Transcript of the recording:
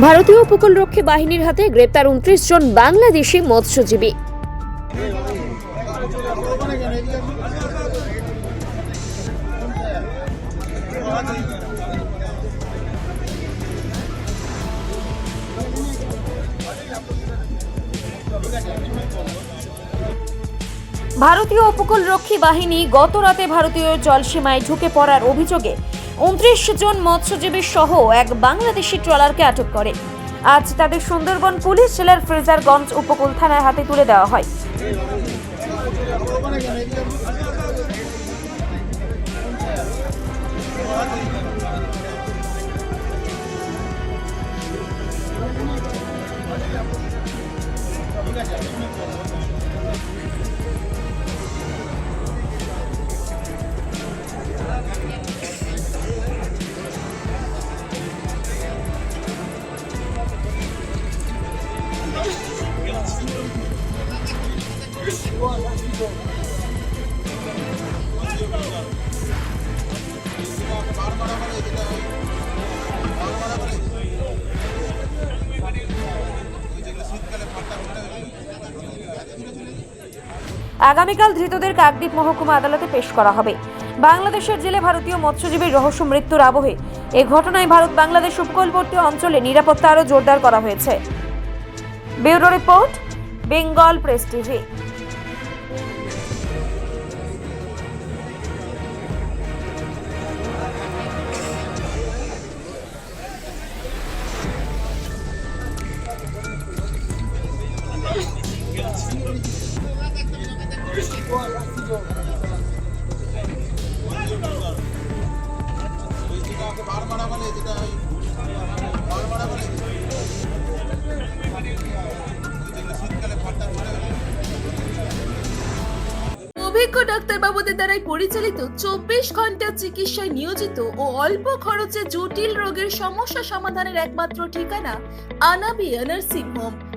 ভারতীয় উপকূলরক্ষী বাহিনীর হাতে গ্রেপ্তার উনত্রিশ জন বাংলাদেশি মৎস্যজীবী। ভারতীয় উপকূলরক্ষী বাহিনী গত রাতে ভারতীয় জলসীমায় ঢুকে পড়ার অভিযোগে উনত্রিশ জন মৎস্যজীবী সহ এক বাংলাদেশি ট্রলারকে আটক করে। আজ তাদের সুন্দরবন পুলিশ জেলার ফ্রেজারগঞ্জ উপকূল থানার হাতে তুলে দেওয়া হয়। আগামীকাল ধৃতদের কাকদ্বীপ মহকুমা আদালতে পেশ করা হবে। বাংলাদেশের জেলে ভারতীয় মৎস্যজীবীর রহস্য মৃত্যুর আবহে এ ঘটনায় ভারত বাংলাদেশ উপকূলবর্তী অঞ্চলে নিরাপত্তা আরও জোরদার করা হয়েছে। Bureau report, Bengal press TV. অভিজ্ঞ ডাক্তারবাবুদের দ্বারাই পরিচালিত চব্বিশ ঘণ্টা চিকিৎসায় নিয়োজিত ও অল্প খরচে জটিল রোগের সমস্যা সমাধানের একমাত্র ঠিকানা আনাবিয়া নার্সিং হোম।